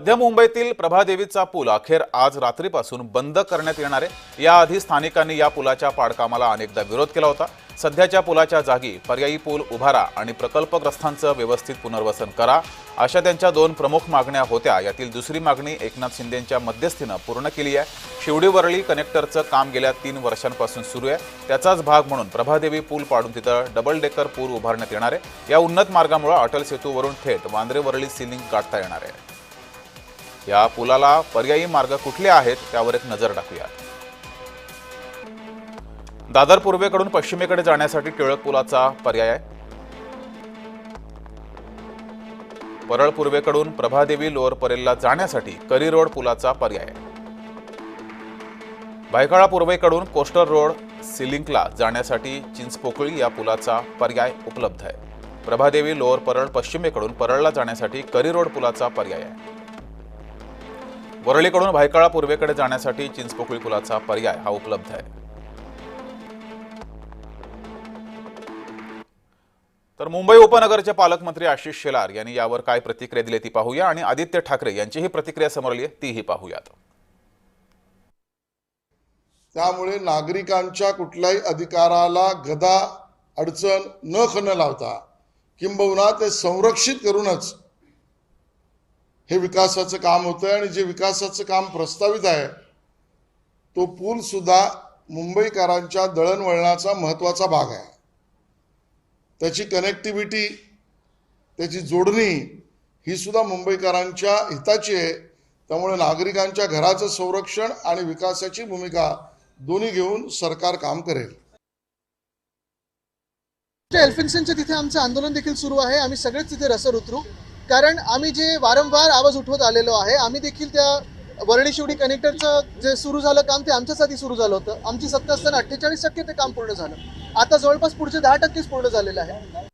मध्य मुंबईतील प्रभादेवीचा पूल अखेर आज रात्रीपासून बंद करण्यात येणार आहे. याआधी स्थानिकांनी या पुलाच्या पाडकामाला अनेकदा विरोध केला होता. सध्याच्या पुलाच्या जागी पर्यायी पूल उभारा आणि प्रकल्पग्रस्तांचं व्यवस्थित पुनर्वसन करा अशा त्यांच्या दोन प्रमुख मागण्या होत्या. यातील दुसरी मागणी एकनाथ शिंदेंच्या मध्यस्थीनं पूर्ण केली आहे. शिवडी वरळी कनेक्टरचं काम गेल्या तीन वर्षांपासून सुरू आहे. त्याचाच भाग म्हणून प्रभादेवी पूल पाडून तिथं डबल डेकर पूल उभारण्यात येणार आहे. या उन्नत मार्गामुळे अटल सेतूवरून थेट वांद्रे वरळी सिलिंग गाठता येणार आहे. या पुलाला पर्यायी मार्ग कुठले आहेत त्यावर एक नजर टाकूया दादर पूर्वेकडून पश्चिमेकडे जाण्यासाठी टिळक पुलाचा पर्याय आहे. परळ पूर्वेकडून प्रभादेवी लोअर परेलला जाण्यासाठी करी रोड पुलाचा पर्याय आहे. भायखळा पूर्वेकडून कोस्टर रोड सिलिंकला जाण्यासाठी चिंचपोकळी या पुलाचा पर्याय उपलब्ध आहे. प्रभादेवी लोअर परळ पश्चिमेकडून परळला जाण्यासाठी करी रोड पुलाचा पर्याय आहे. वरळीकडून भायकाळा पूर्वेकडे जाण्यासाठी चिंचपोकळी पुलाचा पर्याय हा उपलब्ध आहे. तर मुंबई उपनगरचे पालकमंत्री आशिष शेलार यांनी यावर काय प्रतिक्रिया दिली ती पाहूया आणि आदित्य ठाकरे यांचीही प्रतिक्रिया समोर आली तीही पाहूयात. त्यामुळे नागरिकांच्या कुठल्याही अधिकाराला गदा अडचण न न लावता किंबहुना ते संरक्षित करूनच हे विकासाचं काम होतं आणि जे विकासाचं काम प्रस्तावित आहे तो पूल सुद्धा मुंबईकरांच्या दळणवळणाचा महत्त्वाचा भाग आहे. त्याची कनेक्टिव्हिटी त्याची जोडणी ही सुद्धा मुंबईकरांच्या हिताची आहे. त्यामुळे नागरिकांच्या घराचं संरक्षण आणि विकासाची भूमिका दोन्ही घेऊन सरकार काम करेल. एल्फिन्सनच्या तिथे आमचं आंदोलन देखील सुरू आहे. आम्ही सगळेच तिथे रसर उतरू कारण आम्ही जे वारंवार आवाज उठवत आलेलो आहे आम्ही देखील त्या वरळी शिवडी कनेक्टरचं जे सुरू झालं काम ते आमच्याच आधी सुरू झालं होतं. आमची सत्ता असताना अठ्ठेचाळीस टक्के ते काम पूर्ण झालं. आता जवळपास पुढचे दहा टक्केच पूर्ण झालेलं आहे.